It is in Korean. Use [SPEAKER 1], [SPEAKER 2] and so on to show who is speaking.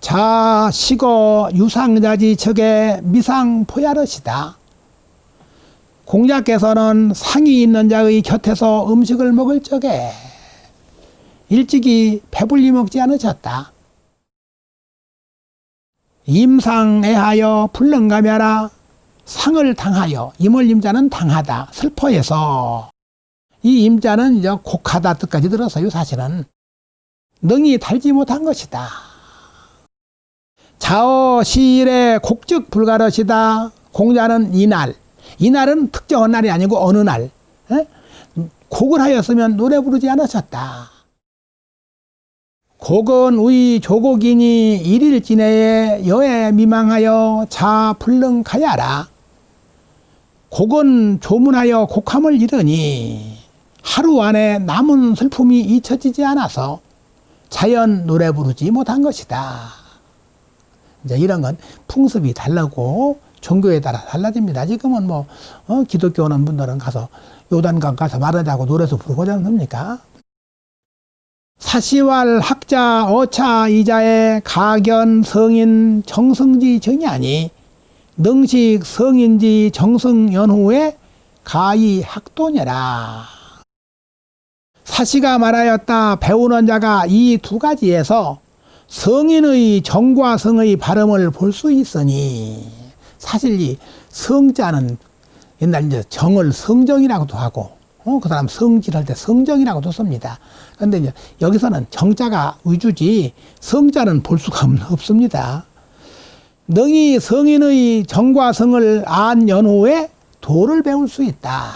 [SPEAKER 1] 자, 시고 유상자지 척에 미상 포야릇이다. 공자께서는 상이 있는 자의 곁에서 음식을 먹을 적에 일찍이 배불리 먹지 않으셨다. 임상애하여 불능가며라 상을 당하여 임을 임자는 당하다 슬퍼해서 이 임자는 이제 곡하다 뜻까지 들었어요 사실은 능히 달지 못한 것이다. 자어 시일에 곡즉 불가릇이다. 공자는 이날. 이날은 특정한 날이 아니고 어느 날. 에? 곡을 하였으면 노래 부르지 않으셨다. 곡은 우리 조곡이니 일일 지내에 여에 미망하여 자 불능 가야라. 곡은 조문하여 곡함을 이르니 하루 안에 남은 슬픔이 잊혀지지 않아서 자연 노래 부르지 못한 것이다. 이제 이런 건 풍습이 다르고 종교에 따라 달라집니다. 지금은 뭐 어, 기독교 오는 분들은 가서 요단강 가서 말하자고 노래도 부르고 하지 않습니까? 사시왈 학자 어차 이자의 가견 성인 정성지 정이아니 능식 성인지 정성 연후에 가히 학도녀라. 사시가 말하였다 배우는 자가 이 두 가지에서 성인의 정과 성의 발음을 볼 수 있으니 사실 이 성자는 옛날 이제 정을 성정이라고도 하고 어, 그 사람 성질할 때 성정이라고도 씁니다. 그런데 이제 여기서는 정자가 위주지 성자는 볼 수가 없- 없습니다. 능히 성인의 정과 성을 안 연후에 도를 배울 수 있다.